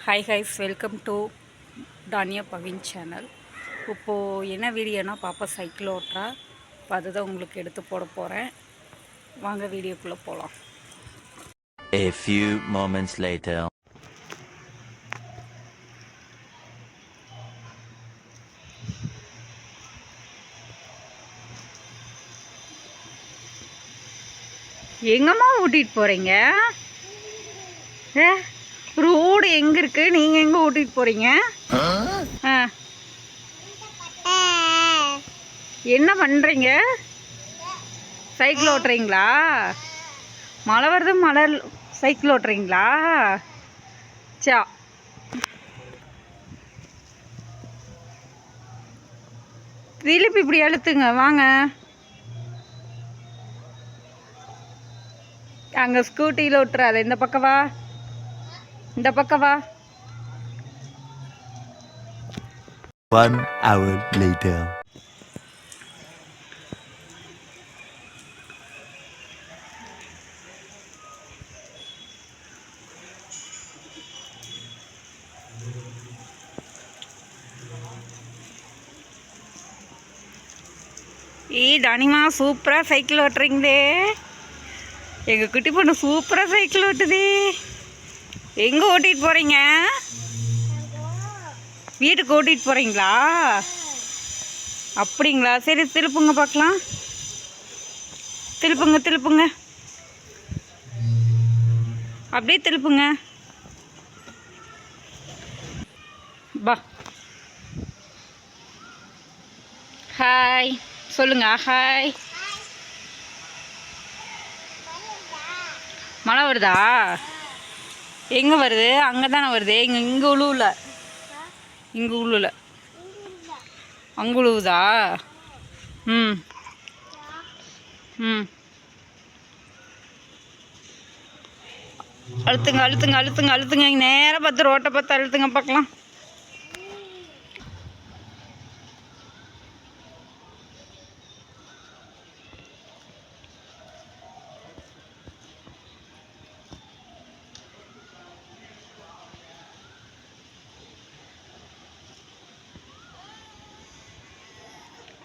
Hi guys welcome to Daniya Pavin channel இப்போது என்ன வீடியோனா பாப்பா சைக்கிள் ஓட்டுறா. இப்போ அதுதான் உங்களுக்கு எடுத்து போட போகிறேன் வாங்க வீடியோக்குள்ளே போகலாம் A few moments later. எங்கம்மா ஓட்டிகிட்டு போகிறீங்க ஏ? எங்க இருக்கு? நீங்க எங்க ஓட்டிட்டு போறீங்க? ஆ. என்ன பண்றீங்க? சைக்கிள் ஓட்டுறீங்களா? மழை வருது மழை சைக்கிள் ஓட்டுறீங்களா? சா திருப்பி இப்படி அழுத்துங்க வாங்க. அங்கே ஸ்கூட்டியில் ஓட்டுறாது இந்த பக்கவா இந்த பக்கம் வா One hour later. ஏய் தானிமா சூப்பராக சைக்கிள் ஓட்டுறீங்களே எங்கள் குட்டி பொண்ணு சூப்பராக சைக்கிள் ஓட்டுதே எங்கே ஓட்டிகிட்டு போகிறீங்க வீட்டுக்கு ஓட்டிகிட்டு போகிறீங்களா அப்படிங்களா? சரி திருப்புங்க பார்க்கலாம். திருப்புங்க திருப்புங்க. அப்படியே திருப்புங்க. பா. ஹாய் சொல்லுங்க. ஹாய் மழை வருதா? எங்கே வருது? அங்கே தானே வருது. இங்கே இங்கே உழுவுல. இங்கே உழுவுல. அங்கே உழுவுதா? ம். ம். அழுத்துங்க அழுத்துங்க அழுத்துங்க அழுத்துங்க. இங்கே நேராக பார்த்து ரோட்டை பார்த்து அழுத்துங்க பார்க்கலாம்.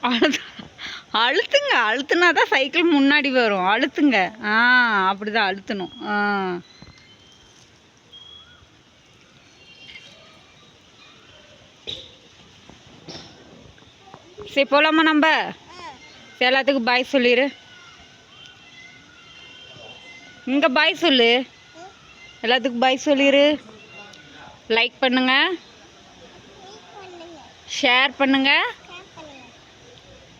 அழுத்து அழுத்துங்க. அழுத்துனா தான் சைக்கிள் முன்னாடி வரும். அழுத்துங்க. ஆ அப்படி தான் அழுத்தணும். ஆ. சரி போகலாமா நம்ம? எல்லாத்துக்கும் பாய் சொல்லிடு இங்கே பாய் சொல்லு. எல்லாத்துக்கும் பாய் சொல்லிடு லைக் பண்ணுங்கள் ஷேர் பண்ணுங்கள்